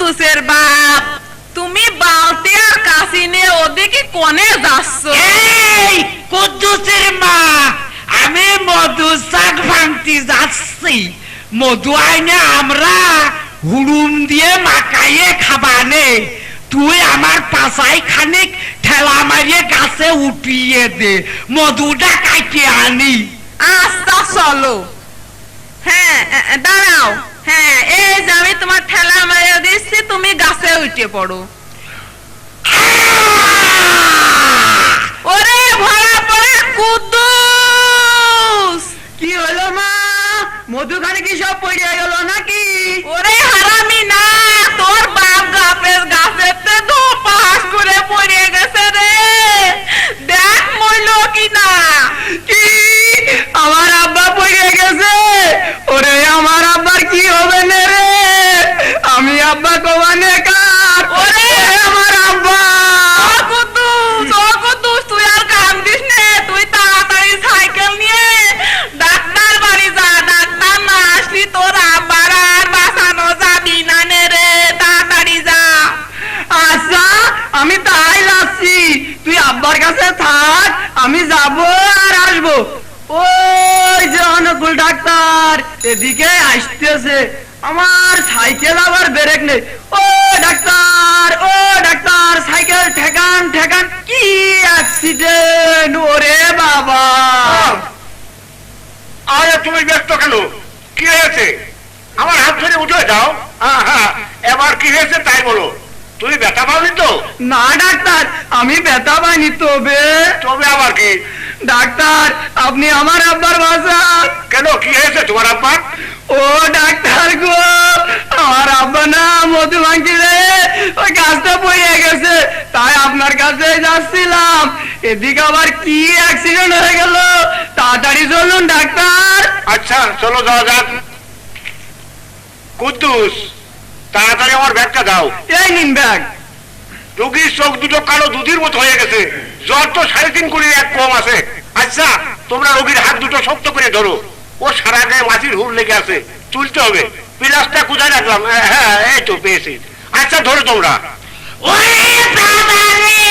কুদ্দুসের বাপ। তুমি বালতি আর কাশি নিয়ে ওদিকে কোনে যাচ্ছ। এই কুদ্দুসের মা আমি মধু শাক ভাঙতে যাচ্ছি। মধু আইনে আমরা হুড়ুম দিয়ে মাকাইয়ে খাবানে। তুই আমার পাশাই খানিক ঠেলা মারিয়ে গাছে উঠিয়ে দে। মধুটা কাটিয়ে আনি। আস্তা চলো। হ্যাঁ দাঁড়াও। তোমার ঠেলা মারিয়ে দিচ্ছি তুমি গাছে উঠে পড়ো। ওরে ভরা পড়ে কুদ্দুস! কি হলো মা? মধুখানে কি সব পড়ে গেল নাকি? ওরে হারামি না তোর বাপ গাপের গাছের তো পাশ করে পড়ে গেছে রে দেখ মইল কি না কি আমার আব্বা পড়ে গেছে ওরে আমার আব্বার কি হবে না রে আমি আব্বা কমানে কার? ওরে! আমার আব্বা! তুই আর নে তুই তাড়াতাড়ি সাইকেল নিয়ে ডাক্তার বাড়ি যা ডাক্তার না আসলি তোর আব্বার আর বাঁচানো যাবি না নে রে তাড়াতাড়ি যা। আচ্ছা আমি তাই যাচ্ছি। তুই আব্বার কাছে থাক আমি যাব আর আসব। ওই যে অনুকূল ডাক্তার এদিকে আসতেছে। আমার সাইকেল আবার ব্রেক নেই। ও ডাক্তার ও ডাক্তার সাইকেল ঠেকান ঠেকান। কি অ্যাক্সিডেন্ট ওরে বাবা। আরে তুমি ব্যস্ত কেন? কি হয়েছে? আমার হাত ধরে উঠে যাও। হ্যাঁ এবার কি হয়েছে তাই বলো। তুমি ব্যথা পাবি তো? না ডাক্তার আমি ব্যথা পাইনি তবে তবে আবার কি? ডাক্তার আপনি আমার আব্বার বাঁচান কেন কি হয়েছে তোমার আব্বার? ও ডাক্তার গো আমার আব্বা না মধু ভাঙছি ওই গাছটা পড়ে গেছে তাই আপনার কাছে যাচ্ছিলাম। এদিকে আবার কি অ্যাক্সিডেন্ট হয়ে গেল? তাড়াতাড়ি চলুন ডাক্তার। আচ্ছা চলো যাওয়া যাক। কুদ্দুস তাড়াতাড়ি আমার ব্যাগটা দাও। এই নিন ব্যাগ। রুগীর চোখ দুটো কালো দুধির মতো হয়ে গেছে। জ্বর তো সাড়ে তিন কুড়ি এক কম আছে। আচ্ছা তোমরা রোগীর হাত দুটো শক্ত করে ধরো। ও সারা গায়ে মাটির হুল লেগে আছে। তুলতে হবে। পিলাসটা কোথায় রাখলাম? হ্যাঁ, হ্যাঁ এই তো পেয়েছি। আচ্ছা ধরো তোমরা। ওরে বাবা রে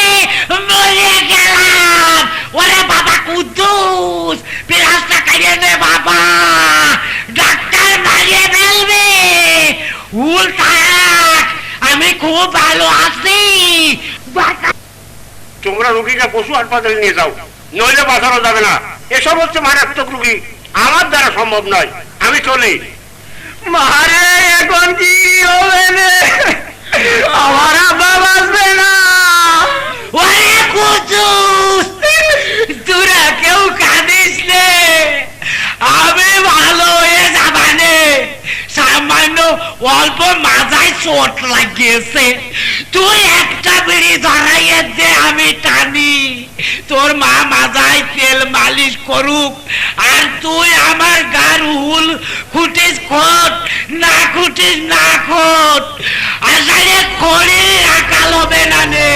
মরে গেলাম। ওরে বাবা কুদ্দুস পিলাসটা কাটিয়ে নে বাবা। ডাক্তার মারিয়ে ফেলবে। উল থাক আমি খুব ভালো আছি। তোমরা রুগীকে পশু হাসপাতালে নিয়ে যাও। নইলে বাঁচানো যাবে না। এসব হচ্ছে মারাত্মক রুগী। আমার দ্বারা সম্ভব নয়। আমি চলি। এখন কি হবে রে? না। কেউ নে। আমি ভালো হয়ে সামান্য অল্প লাগিয়েছে। তুই একটা আমি টানি। তোর মা মাথায় তেল মালিশ করুক আর তুই আমার গার হুল খুটিস খোট খুটিস না খোট আসারে খড়ি আকাল হবে না নে।